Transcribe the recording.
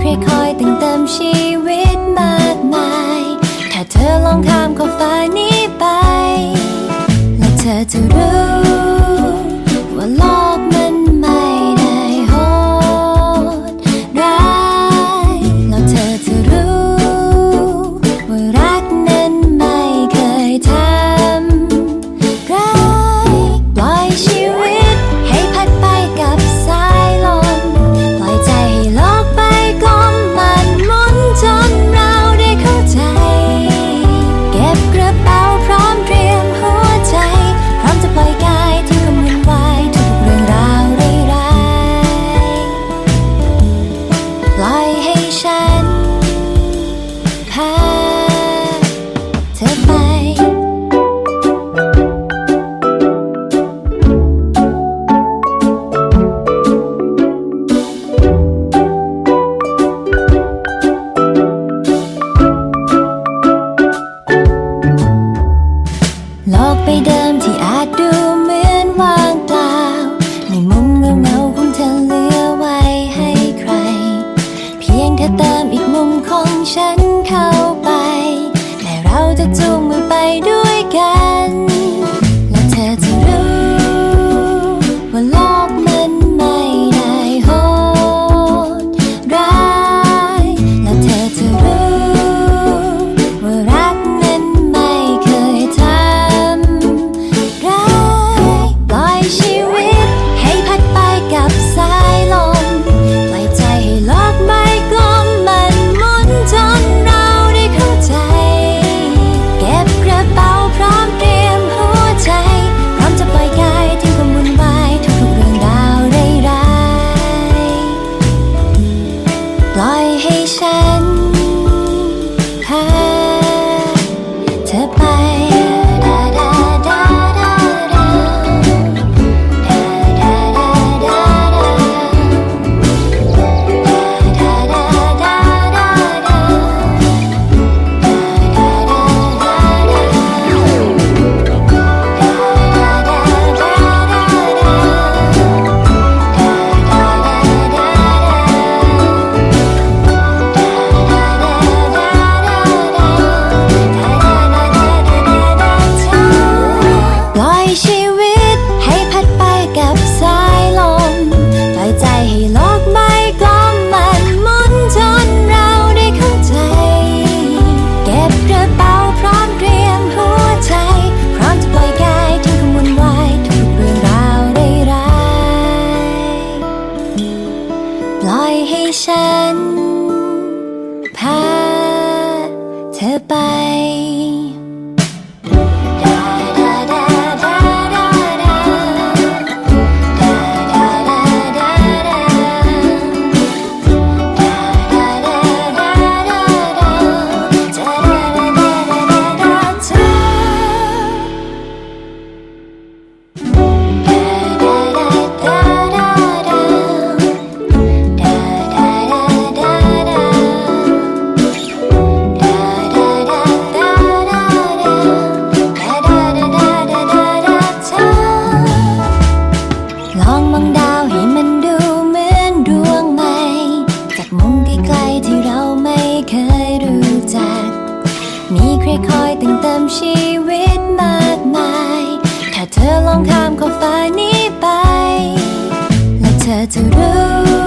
ครคอยติ่งเติมชีวิตมากมาย ถ้าเธอลองข้ามขอบฟ้านี้ไป และเธอจะรู้ ไปเดิมที่อาจดูเหมือนว่างเปล่า ในมุมเงาเงาคงเธอเหลือไว้ให้ใคร เพียงเธอเติมอีกมุมของฉันเข้าไปและเราจะจุ่ม เธอไป เคยรู้จัก มีใครคอยตั้งเติมชีวิตมากมาย ถ้าเธอลองข้ามขอบฟ้านี้ไป และเธอจะรู้